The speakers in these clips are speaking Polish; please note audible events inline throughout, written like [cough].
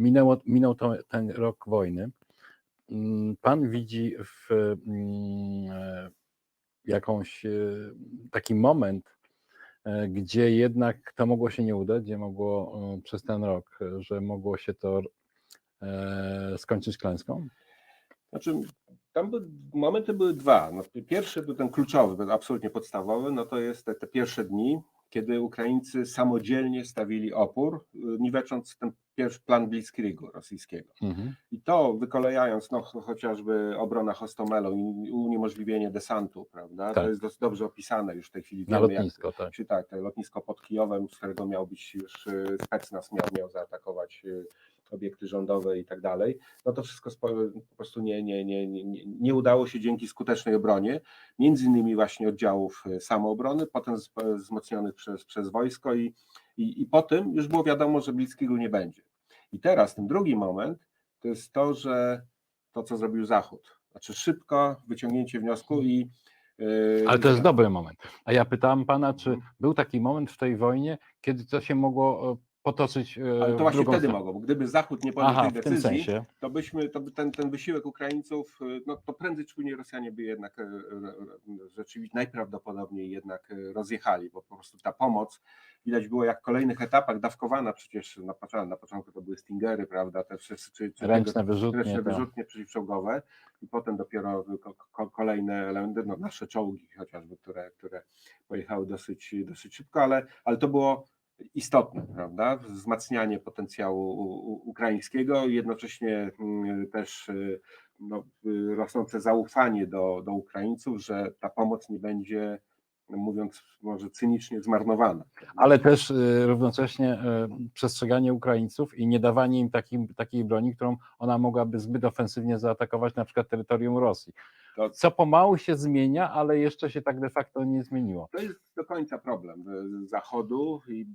minęło, minął to, ten rok wojny. Mm, Pan widzi w mm, e, jakąś e, taki moment, e, gdzie jednak to mogło się nie udać, gdzie mogło przez ten rok, że mogło się to skończyć klęską? Znaczy, tam by, momenty były dwa. No, pierwszy był ten kluczowy, absolutnie podstawowy, no to jest te, te pierwsze dni, kiedy Ukraińcy samodzielnie stawili opór, niwecząc ten pierwszy plan Blitzkriegu rosyjskiego. Mhm. I to wykolejając no, ch- chociażby obrona Hostomelu i uniemożliwienie desantu, prawda? Tak. To jest dosyć dobrze opisane już w tej chwili. Na Wiemy, jak- lotnisko, tak. czy tak, to lotnisko pod Kijowem, z którego miał być już y, specnaz, miał, miał zaatakować y, obiekty rządowe i tak dalej. No to wszystko po prostu nie, nie, nie, nie, nie- udało się dzięki skutecznej obronie, między innymi właśnie oddziałów y, samoobrony, potem z- wzmocnionych przez, przez wojsko i, i, i po tym już było wiadomo, że Blitzkriegu nie będzie. I teraz ten drugi moment to jest to, że to, co zrobił Zachód. Znaczy szybko wyciągnięcie wniosku i y, Ale to jest dobry moment. A ja pytałem pana, czy był taki moment w tej wojnie, kiedy to się mogło e, potoczyć e, Ale to właśnie wtedy bo gdyby Zachód nie podjął Aha, tej decyzji, to byśmy, to by ten, ten wysiłek Ukraińców, y, no to prędzej czy później Rosjanie by jednak e, e, rzeczywiście najprawdopodobniej jednak e, rozjechali, bo po prostu ta pomoc widać było jak w kolejnych etapach dawkowana przecież na początku, na początku to były Stingery, prawda, te wszystkie czy, czy Ręczne tego- wyrzutnie. ręczne to- wyrzutnie przeciwczołgowe i potem dopiero ko, ko, kolejne elementy, no nasze czołgi chociażby, które, które pojechały dosyć, dosyć szybko, ale, ale to było istotne, prawda? Wzmacnianie potencjału ukraińskiego i jednocześnie mm, też y, no, y, rosnące zaufanie do, do Ukraińców, że ta pomoc nie będzie, mówiąc może cynicznie, zmarnowana. Ale też e, równocześnie e, przestrzeganie Ukraińców i nie dawanie im takim, takiej broni, którą ona mogłaby zbyt ofensywnie zaatakować na przykład terytorium Rosji. To- Co pomału się zmienia, ale jeszcze się tak de facto nie zmieniło. To jest do końca problem y, Zachodu i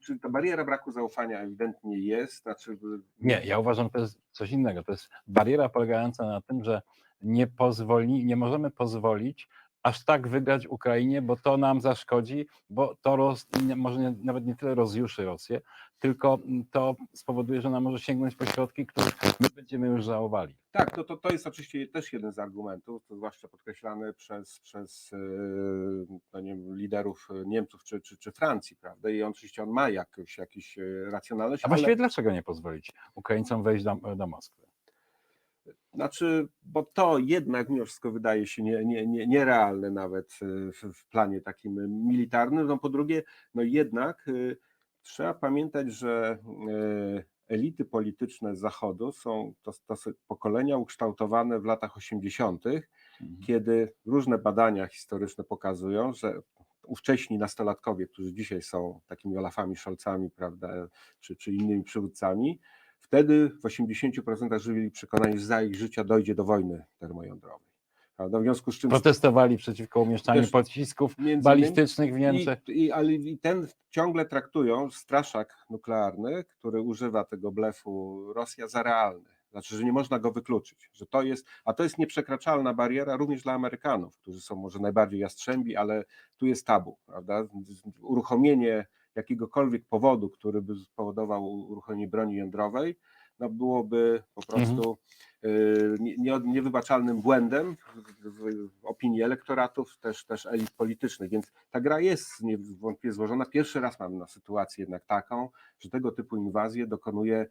czy ta bariera braku zaufania ewidentnie jest, znaczy y, Nie, ja uważam, że to jest coś innego. To jest bariera polegająca na tym, że nie pozwoli, nie możemy pozwolić aż tak wygrać Ukrainie, bo to nam zaszkodzi, bo to roz, może nie, nawet nie tyle rozjuszy Rosję, tylko to spowoduje, że ona może sięgnąć po środki, których my będziemy już żałowali. Tak, no to, to jest oczywiście też jeden z argumentów, to zwłaszcza podkreślany przez, przez yy, no nie wiem, liderów Niemców czy, czy, czy Francji, prawda? I on oczywiście on ma jakiś, jakiś yy, racjonalność, A ale właściwie dlaczego nie pozwolić Ukraińcom wejść do, do Moskwy? Znaczy, bo to jednak mimo wszystko wydaje się nie, nie, nie, nierealne nawet yy, w, w planie takim militarnym. No po drugie, no jednak yy, trzeba pamiętać, że yy, elity polityczne Zachodu są to, to są pokolenia ukształtowane w latach 80 Mhm. kiedy różne badania historyczne pokazują, że ówcześni nastolatkowie, którzy dzisiaj są takimi Olafami Scholzami, prawda, czy, czy innymi przywódcami, wtedy w 80% żyli przekonani, że za ich życia dojdzie do wojny termojądrowej. Prawda? W związku z czym Protestowali przeciwko umieszczaniu pocisków balistycznych w Niemczech. i, i, ale i ten ciągle traktują straszak nuklearny, który używa tego blefu Rosja za realny. Znaczy, że nie można go wykluczyć, że to jest, a to jest nieprzekraczalna bariera również dla Amerykanów, którzy są może najbardziej jastrzębi, ale tu jest tabu, prawda? Uruchomienie jakiegokolwiek powodu, który by spowodował uruchomienie broni jądrowej, no byłoby po prostu y, nie- nie- niewybaczalnym błędem w opinii elektoratów, też, też elit politycznych. Więc ta gra jest niewątpliwie złożona. Pierwszy raz mamy na sytuację jednak taką, że tego typu inwazję dokonuje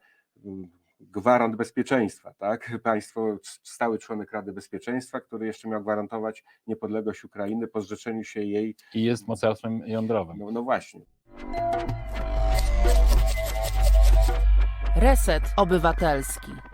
mm, gwarant bezpieczeństwa, tak? [laughs] Państwo, stały członek Rady Bezpieczeństwa, który jeszcze miał gwarantować niepodległość Ukrainy po zrzeczeniu się jej. I jest mocarstwem jądrowym. No, no właśnie. Reset Obywatelski.